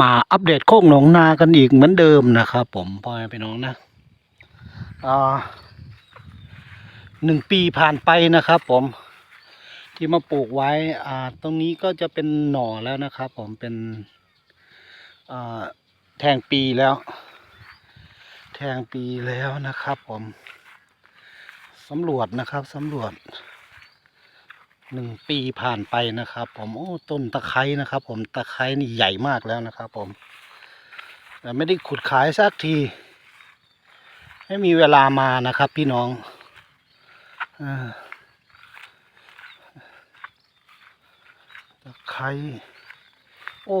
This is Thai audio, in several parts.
มาอัปเดตโคกหนองนากันอีกเหมือนเดิมนะครับผมพ่อแม่พี่น้องนะอ่าหนึ่งปีผ่านไปนะครับ ผม ที่มาปลูกไว้ อ่า ตรงนี้ก็จะเป็นหน่อแล้วนะครับ ผมเป็นอ่าแทงปีแล้ว แทงปีแล้วนะครับ ผมสำรวจนะครับสำรวจ หนึ่งปีผ่านไปนะครับ ผมโอ้ต้นตะไคร้นะครับ ผมตะไคร้นี่ใหญ่มากแล้วนะครับ ผมแต่ไม่ได้ขุดขายสักทีให้มีเวลามานะครับ พี่น้องตะไคร้โอ้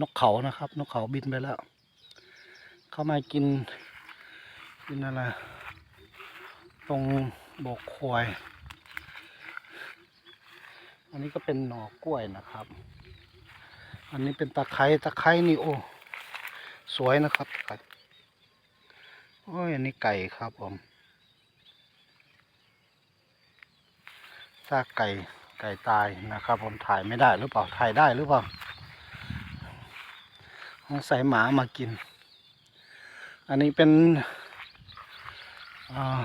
นกเขานะครับ นกเขาบินไปแล้ว เข้ามากินกินอะไรตรงบกควาย อันนี้ก็เป็นหน่อกล้วยนะครับ อันนี้เป็นตะไคร้ตะไคร้นี่โอ้สวยนะครับไก่โอ้ยอันนี้ไก่ครับผมซากไก่ไก่ตายนะครับ ผมถ่ายไม่ได้หรือเปล่าถ่ายได้หรือเปล่าสงใสัยหมามากิน อันนี้เป็นอ่า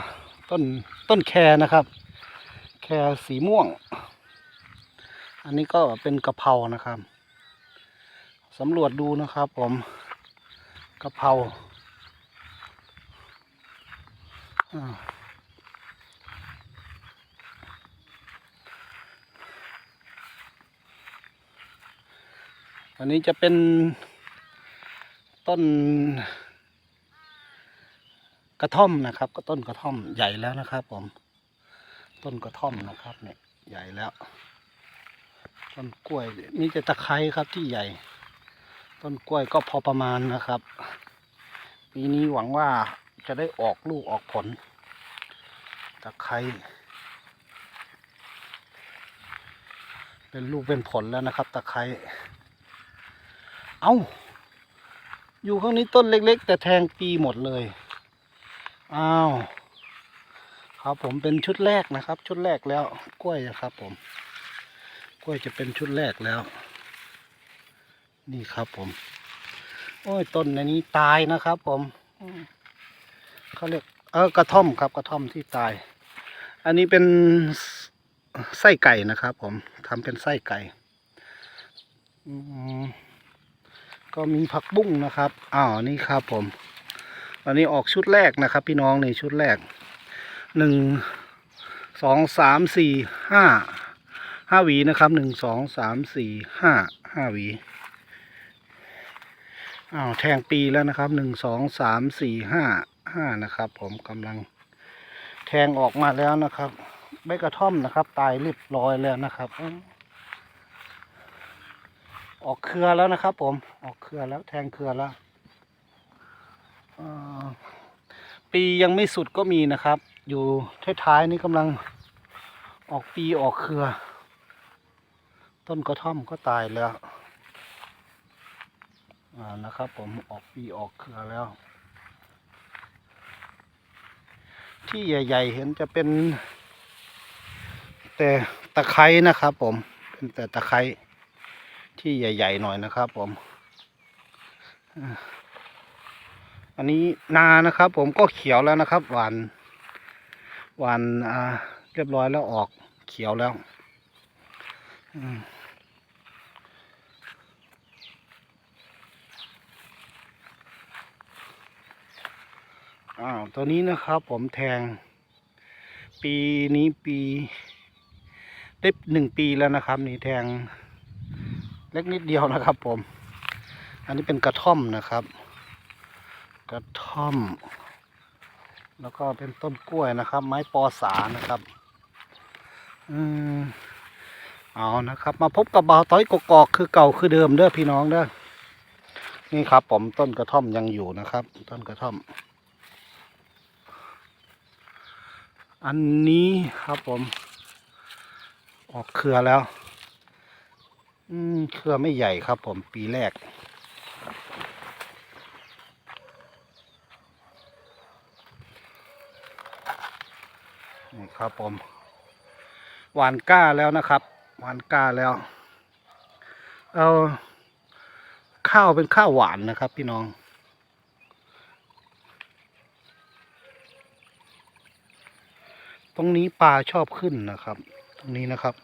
ต้นต้นแครนะครับ แครสีม่วง อันนี้ก็เป็นกะเพรานะครับสำรวจดูนะครับผมกะเพราอ่าอันนี้จะเป็นต้นกระท่อมนะครับ ก็ต้นกระท่อมใหญ่แล้วนะครับผม ต้นกระท่อมนะครับเนี่ยใหญ่แล้ว ต้นกล้วยนี่จะตะไคร้ครับที่ใหญ่ ต้นกล้วยก็พอประมาณนะครับปีนี้หวังว่าจะได้ออกลูกออกผลตะไคร้เป็นลูกเป็นผลแล้วนะครับตะไคร้เอา้า อยู่ข้างนี้ต้นเล็ก ๆ แต่แทงปีหมดเลย อ้าว ครับผมเป็นชุดแรกนะครับ ชุดแรกแล้วกล้วยนะครับผม กล้วยจะเป็นชุดแรกแล้ว นี่ครับผม โอ้ยต้นอันนี้ตายนะครับ ผมเขาเรียกเออกระท่อมครับกระท่อมที่ตาย อันนี้เป็นไส้ไก่นะครับ ผมทำเป็นไส้ไก่ก็มีผักบุ้งนะครับอ้าวนี่ครับผม อันนี้ออกชุดแรกนะครับ พี่น้องในชุดแรกหนึ่งสองสามสี่ห้า ห้าหวีนะครับหนึ่งสองสามสี่ห้าห้าหวีอ้าวแทงปีแล้วนะครับหนึ่งสองสามสี่ห้าห้านะครับ ผมกำลังแทงออกมาแล้วนะครับใบกระท่อมนะครับ ตายเรียบร้อยแล้วนะครับ ออกเครือแล้วนะครับ ผมออกเครือแล้วแทงเครือแล้วปียังไม่สุดก็มีนะครับ อยู่ท้ายๆนี้กำลังออกปีออกเครือ ต้นกระท่อมก็ตายแล้วนะครับ ผมออกปีออกเครือแล้ว ที่ใหญ่ ๆ เห็นจะเป็น แต่ตะไคร้นะครับ ผมเป็นแต่ตะไคร้ที่ใหญ่ ๆ หน่อยนะครับ ผมอันนี้นานะครับ ผมก็เขียวแล้วนะครับ หวานหวานเรียบร้อยแล้วออกเขียวแล้ว อืม อ้าวตัวนี้นะครับผมแทง ปีนี้ปีได้หนึ่งปีแล้วนะครับ นี่แทง เล็กนิดเดียวนะครับ ผม อันนี้เป็นกระท่อมนะครับ กระท่อม แล้วก็เป็นต้นกล้วยนะครับ ไม้ปอสานะครับอืมเอานะครับ มาพบกับบาวต้อยกกอกคือเก่าคือเดิมเด้อพี่น้องเด้อนี่ครับ ผมต้นกระท่อมยังอยู่นะครับ ต้นกระท่อม อันนี้ครับผม ออกเครือแล้ว อืมเครือไม่ใหญ่ครับผมปีแรก นี่ครับผม หวานก้าแล้วนะครับ หวานก้าแล้ว เอาข้าวเป็นข้าวหวานนะครับพี่น้อง ตรงนี้ปลาชอบขึ้นนะครับ ตรงนี้นะครับ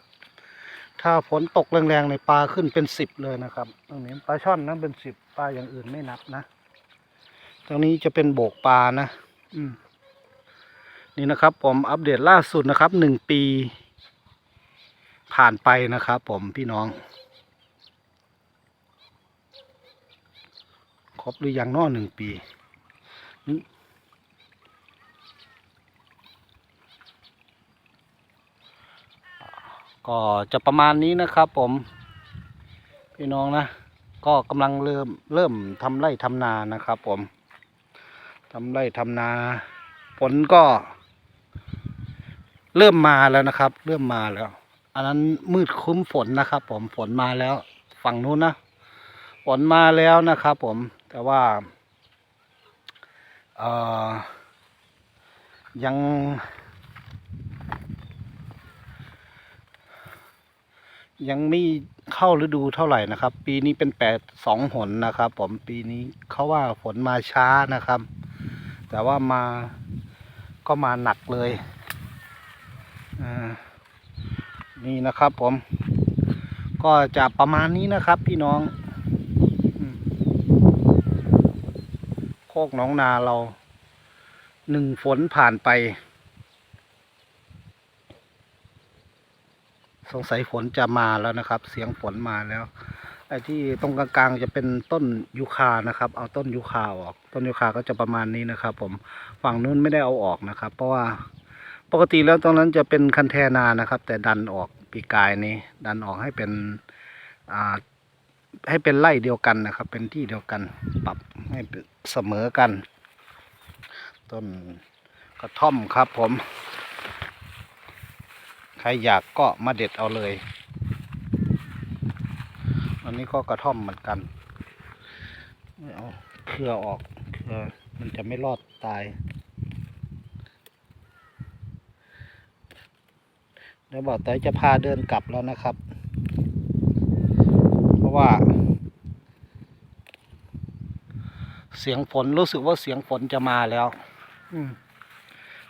ถ้าฝนตกแรงๆในปลาขึ้นเป็นสิบเลยนะครับ ตรงนี้ปลาช่อนนะเป็นสิบปลาอย่างอื่นไม่นับนะ ตรงนี้จะเป็นโบกปลานะ อืมนี่นะครับ ผมอัปเดตล่าสุดนะครับหนึ่งปี ผ่านไปนะครับ ผมพี่น้อง ครบหรือยังนอหนึ่งปี ก็จะประมาณนี้นะครับผม พี่น้องนะ ก็กำลังเริ่มเริ่มทำไร่ทำนานะครับผมทำไร่ทำนาฝนก็ เริ่มมาแล้วนะครับ เริ่มมาแล้ว อันนั้นมืดครึ้มฝนนะครับ ผมฝนมาแล้ว ฝั่งนู้นนะฝนมาแล้วนะครับผม แต่ว่าเอ่อยัง ยังไม่เข้าฤดูเท่าไหร่นะครับ ปีนี้เป็นแปดสองหนนะครับ ผมปีนี้เขาว่าฝนมาช้านะครับ แต่ว่ามาก็มาหนักเลยนี่นะครับผม ก็จะประมาณนี้นะครับพี่น้อง โคกน้องนาเราหนึ่งฝนผ่านไป สงสัยฝนจะมาแล้วนะครับ เสียงฝนมาแล้วไอ้ที่ตรงกลางๆจะเป็นต้นยูคานะครับ เอาต้นยูคาออก ต้นยูคาก็จะประมาณนี้นะครับ ผมฝั่งนู้นไม่ได้เอาออกนะครับ เพราะว่าปกติแล้วตรงนั้นจะเป็นคันแทนานะครับ แต่ดันออกปีกายนี้ ดันออกให้เป็นอ่าให้เป็นไร่เดียวกันนะครับ เป็นที่เดียวกันปรับให้เสมอกัน ต้นกระท่อมครับผม รอยากก็มาเด็ดเอาเลย อันนี้ก็กระท่อมเหมือนกันไม่เอาเครือออกเครือมันจะไม่รอดตาย เดี๋ยวบอกเตยจะพาเดินกลับแล้วนะครับ เพราะว่า เสียงฝนรู้สึกว่าเสียงฝนจะมาแล้วอืม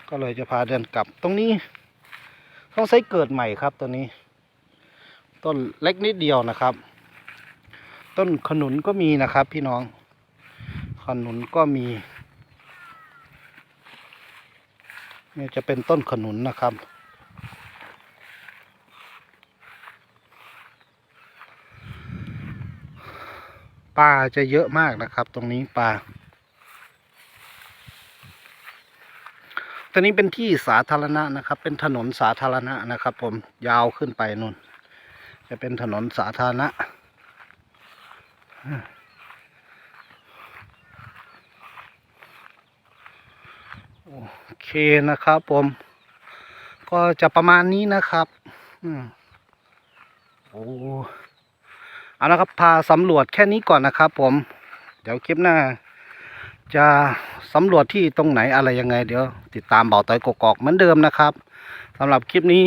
ก็เลยจะพาเดินกลับตรงนี้ ต้องใช้เกิดใหม่ครับตัวนี้ ต้นเล็กนิดเดียวนะครับ ต้นขนุนก็มีนะครับ พี่น้อง ขนุนก็มีนี่จะเป็นต้นขนุนนะครับ ปลาจะเยอะมากนะครับ ตรงนี้ปลา ตอนนี้เป็นที่สาธารณะนะครับ เป็นถนนสาธารณะนะครับ ผมยาวขึ้นไปนู่น จะเป็นถนนสาธารณะโอเคนะครับผม ก็จะประมาณนี้นะครับอืมโอ้เอาละครับพาสำรวจแค่นี้ก่อนนะครับผม เดี๋ยวคลิปหน้า จะสำรวจที่ตรงไหนอะไรยังไง เดี๋ยว ติดตามเบาต่อยกอกๆเหมือนเดิมนะครับสำหรับคลิปนี้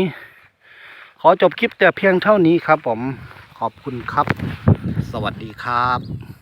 ขอจบคลิปแต่เพียงเท่านี้ครับ ผมขอบคุณครับ สวัสดีครับ